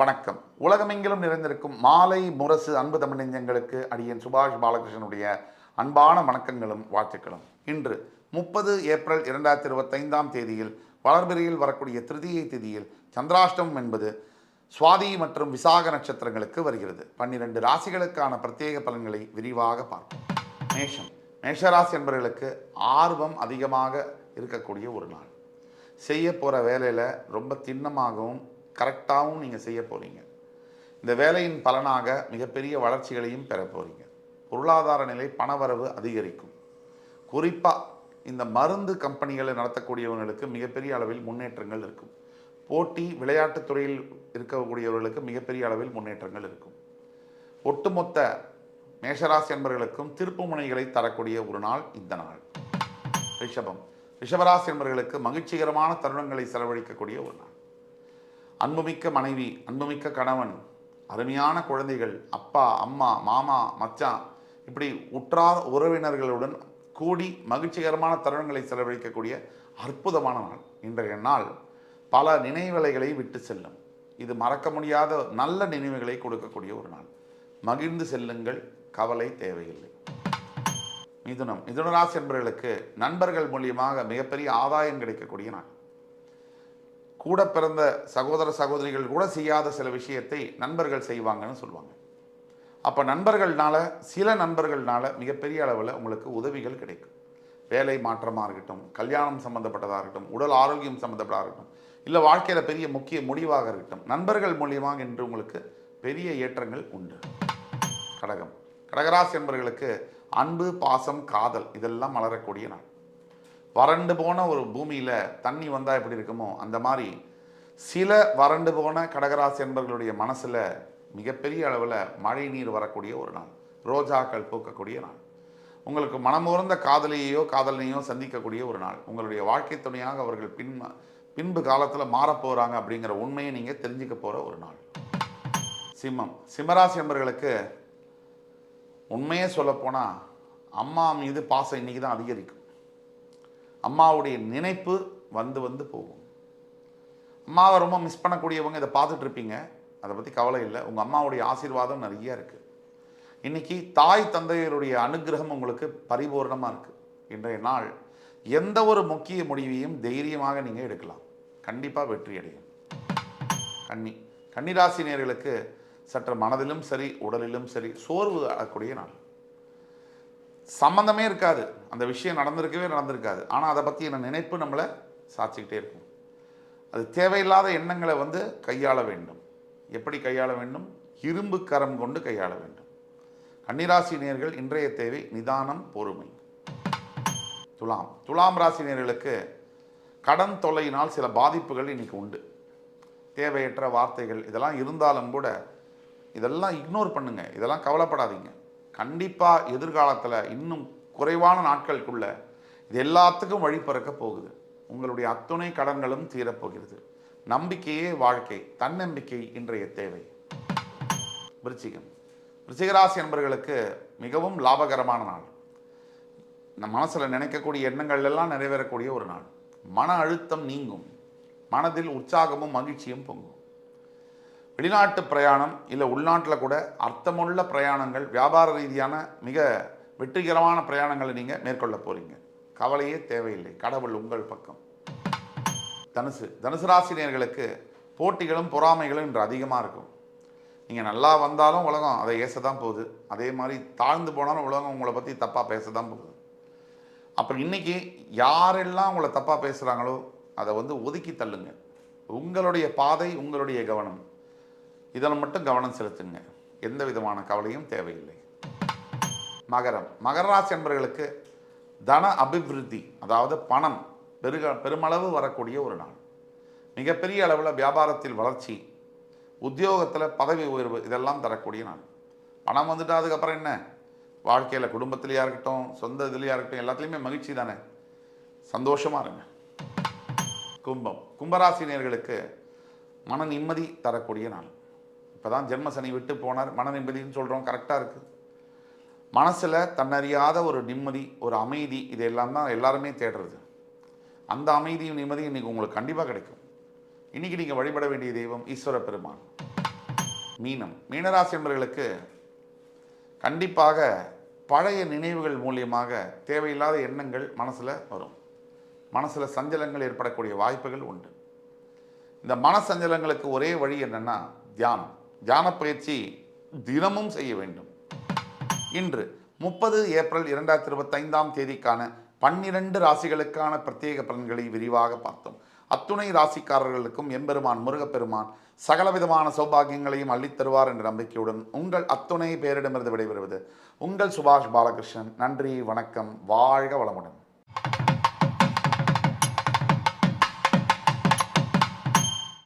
வணக்கம். உலகமெங்கிலும் நிறைந்திருக்கும் மாலை முரசு அன்பு தமிழ் நெஞ்சங்களுக்கு அடியன் சுபாஷ் பாலகிருஷ்ணனுடைய அன்பான வணக்கங்களும் வாழ்த்துக்களும். இன்று முப்பது ஏப்ரல் இரண்டாயிரத்தி இருபத்தைந்தாம் தேதியில் வளர்பிறையில் வரக்கூடிய திருதியை திதியில் சந்திராஷ்டமம் என்பது சுவாதி மற்றும் விசாக நட்சத்திரங்களுக்கு வருகிறது. பன்னிரண்டு ராசிகளுக்கான பிரத்யேக பலன்களை விரிவாக பார்ப்போம். மேஷம். மேஷராசி என்பவர்களுக்கு ஆர்வம் அதிகமாக இருக்கக்கூடிய ஒரு நாள். செய்ய போகிற வேலையில் ரொம்ப திண்ணமாகவும் கரெக்டாகவும் நீங்கள் செய்ய போகிறீங்க இந்த வேலையின் பலனாக மிகப்பெரிய வளர்ச்சிகளையும் பெற போகிறீங்க பொருளாதார நிலை பணவரவு அதிகரிக்கும். குறிப்பாக இந்த மருந்து கம்பெனிகளை நடத்தக்கூடியவர்களுக்கு மிகப்பெரிய அளவில் முன்னேற்றங்கள் இருக்கும். போட்டி விளையாட்டுத் துறையில் இருக்கக்கூடியவர்களுக்கு மிகப்பெரிய அளவில் முன்னேற்றங்கள் இருக்கும். ஒட்டுமொத்த மேஷராசி என்பவர்களுக்கும் திருப்பு முனைகளை தரக்கூடிய ஒரு நாள் இந்த நாள். ரிஷபம். ரிஷபராசி என்பர்களுக்கு மகிழ்ச்சிகரமான தருணங்களை செலவழிக்கக்கூடிய ஒரு நாள். அன்புமிக்க மனைவி அன்புமிக்க கணவன் அருமையான குழந்தைகள் அப்பா அம்மா மாமா மச்சான் இப்படி உற்றார் உறவினர்களுடன் கூடி மகிழ்ச்சிகரமான தருணங்களை செலவழிக்கக்கூடிய அற்புதமான நாள் இன்றைய நாள் பல நினைவலைகளை விட்டு செல்லும். இது மறக்க முடியாத நல்ல நினைவுகளை கொடுக்கக்கூடிய ஒரு நாள். மகிழ்ந்து செல்லுங்கள் கவலை தேவையில்லை. மிதுனம் மிதுனராசி என்பவர்களுக்கு நண்பர்கள் மூலியமாக மிகப்பெரிய ஆதாயம் கிடைக்கக்கூடிய நாள். கூட பிறந்த சகோதர சகோதரிகள் கூட செய்யாத சில விஷயத்தை நண்பர்கள் செய்வாங்கன்னு சொல்லுவாங்க. அப்போ நண்பர்கள்னால சில நண்பர்கள்னால மிகப்பெரிய அளவில் உங்களுக்கு உதவிகள் கிடைக்கும். வேலை மாற்றமாக இருக்கட்டும் கல்யாணம் சம்மந்தப்பட்டதாக இருக்கட்டும் உடல் ஆரோக்கியம் சம்மந்தப்பட்டதாக இருக்கட்டும் இல்லை வாழ்க்கையில் பெரிய முக்கிய முடிவாக இருக்கட்டும் நண்பர்கள் மூலியமாக என்று உங்களுக்கு பெரிய ஏற்றங்கள் உண்டு. கடகம். கடகராசி என்பவர்களுக்கு அன்பு பாசம் காதல் இதெல்லாம் மலரக்கூடிய நாள். வறண்டு போன ஒரு பூமியில் தண்ணி வந்தால் எப்படி இருக்குமோ அந்த மாதிரி சில வறண்டு போன கடகராசி என்பவர்களுடைய மனசில் மிகப்பெரிய அளவில் மழை நீர் வரக்கூடிய ஒரு நாள் ரோஜாக்கள் பூக்கக்கூடிய நாள். உங்களுக்கு மனமுறந்த காதலியையோ காதலனையோ சந்திக்கக்கூடிய ஒரு நாள். உங்களுடைய வாழ்க்கை துணையாக அவர்கள் பின் பின்பு காலத்தில் மாறப்போகிறாங்க அப்படிங்கிற உண்மையை நீங்கள் தெரிஞ்சுக்க போகிற ஒரு நாள். சிம்மம். சிம்மராசி என்பர்களுக்கு உண்மையே சொல்லப்போனால் அம்மா மீது பாசம் இன்றைக்கி தான் அதிகரிக்கும். அம்மாவுடைய நினைப்பு வந்து வந்து போகும். அம்மாவை ரொம்ப மிஸ் பண்ணக்கூடியவங்க இதை பார்த்துட்டு இருப்பீங்க. அதை பற்றி கவலை இல்லை. உங்கள் அம்மாவுடைய ஆசீர்வாதம் நிறைய இருக்குது இன்னைக்கு தாய் தந்தையருடைய அனுகிரகம் உங்களுக்கு பரிபூர்ணமாக இருக்குது இன்றைய நாள் எந்த ஒரு முக்கிய முடிவையும் தைரியமாக நீங்கள் எடுக்கலாம். கண்டிப்பாக வெற்றி அடையும். கன்னி கன்னிராசி சற்று மனதிலும் சரி உடலிலும் சரி சோர்வு ஆகக்கூடிய நாள். சம்மந்தமே இருக்காது. அந்த விஷயம் நடந்திருக்கவே நடந்திருக்காது. ஆனால் அதை பற்றி என்ன நினைப்பு நம்மளை சாச்சிக்கிட்டே இருக்கும். அது தேவையில்லாத எண்ணங்களை வந்து கையாள வேண்டும். எப்படி கையாள வேண்டும்? இரும்பு கரம் கொண்டு கையாள வேண்டும். கன்னிராசி நேர்கள் இன்றைய தேவை நிதானம் பொறுமை. துலாம். துலாம் ராசி நேர்களுக்கு கடன் தொல்லையினால் சில பாதிப்புகள் இன்னைக்கு உண்டு. தேவையற்ற வார்த்தைகள் இதெல்லாம் இருந்தாலும் கூட இதெல்லாம் இக்னோர் பண்ணுங்கள் இதெல்லாம் கவலைப்படாதீங்க. கண்டிப்பாக எதிர்காலத்தில் இன்னும் குறைவான நாட்களுக்குள்ள இது எல்லாத்துக்கும் வழிபிறக்க போகுது. உங்களுடைய அத்துணை கடன்களும் தீரப்போகிறது. நம்பிக்கையே வாழ்க்கை தன்னம்பிக்கை இன்றைய தேவை. விருச்சிகம். ரிசிகராசி என்பவர்களுக்கு மிகவும் லாபகரமான நாள். நம்ம மனசில் நினைக்கக்கூடிய எண்ணங்கள் எல்லாம் நிறைவேறக்கூடிய ஒரு நாள். மன அழுத்தம் நீங்கும். மனதில் உற்சாகமும் மகிழ்ச்சியும் பொங்கும். வெளிநாட்டு பிரயாணம் இல்லை உள்நாட்டில் கூட அர்த்தமுள்ள பிரயாணங்கள் வியாபார ரீதியான மிக வெற்றிகரமான பிரயாணங்களை நீங்கள் மேற்கொள்ள போகிறீங்க கவலையே தேவையில்லை. கடவுள் உங்கள் பக்கம். தனுசு தனுசு ராசினியர்களுக்கு போட்டிகளும் பொறாமைகளும் இன்று அதிகமாக இருக்கும். நீங்கள் நல்லா வந்தாலும் உலகம் அதை ஏச தான் போகுது. அதே மாதிரி தாழ்ந்து போனாலும் உலகம் உங்களை பற்றி தப்பாக பேச தான் போகுது. அப்புறம் இன்னைக்கு யாரெல்லாம் உங்களை தப்பாக பேசுகிறாங்களோ அதை வந்து ஒதுக்கி தள்ளுங்க. உங்களுடைய பாதை உங்களுடைய கவனம். இதில் மட்டும் கவனம் செலுத்துங்க. எந்த விதமான கவலையும் தேவையில்லை. மகரம். மகர ராசி என்பவர்களுக்கு தன அபிவிருத்தி அதாவது பணம் பெருக பெருமளவு வரக்கூடிய ஒரு நாள். மிகப்பெரிய அளவில் வியாபாரத்தில் வளர்ச்சி உத்தியோகத்தில் பதவி உயர்வு இதெல்லாம் தரக்கூடிய நாள். பணம் வந்துட்டால் அதுக்கப்புறம் என்ன? வாழ்க்கையில் குடும்பத்திலையா இருக்கட்டும் சொந்த இதுலையா இருக்கட்டும் எல்லாத்துலேயுமே மகிழ்ச்சி தானே? சந்தோஷமாக இருங்க. கும்பம். கும்பராசினியர்களுக்கு மன நிம்மதி தரக்கூடிய நாள். இப்போ தான் ஜென்ம சனி விட்டு போனார். மன நிம்மதின்னு சொல்கிறோம் கரெக்டாக இருக்குது மனசில் தன்னறியாத ஒரு நிம்மதி ஒரு அமைதி இதெல்லாம் தான் எல்லாருமே தேடுறது. அந்த அமைதியும் நிம்மதியும் இன்றைக்கி உங்களுக்கு கண்டிப்பாக கிடைக்கும். இன்றைக்கி நீங்கள் வழிபட வேண்டிய தெய்வம் ஈஸ்வர பெருமான். மீனம். மீனராசி என்பர்களுக்கு கண்டிப்பாக பழைய நினைவுகள் மூலியமாக தேவையில்லாத எண்ணங்கள் மனசில் வரும். மனசில் சஞ்சலங்கள் ஏற்படக்கூடிய வாய்ப்புகள் உண்டு. இந்த மனசஞ்சலங்களுக்கு ஒரே வழி என்னென்னா தியானம். தியான பயிற்சி தினமும் செய்ய வேண்டும். இன்று முப்பது ஏப்ரல் இரண்டாயிரத்தி இருபத்தைந்தாம் தேதிக்கான பன்னிரண்டு ராசிகளுக்கான பிரத்யேக பலன்களை விரிவாக பார்த்தோம். அத்துணை ராசிக்காரர்களுக்கும் எம்பெருமான் முருகப்பெருமான் சகலவிதமான சௌபாகியங்களையும் அள்ளித் தருவார் என்ற நம்பிக்கையுடன் உங்கள் அத்துணை பேரிடமிருந்து விடைபெறுவது உங்கள் சுபாஷ் பாலகிருஷ்ணன். நன்றி வணக்கம் வாழ்க வளமுடன்.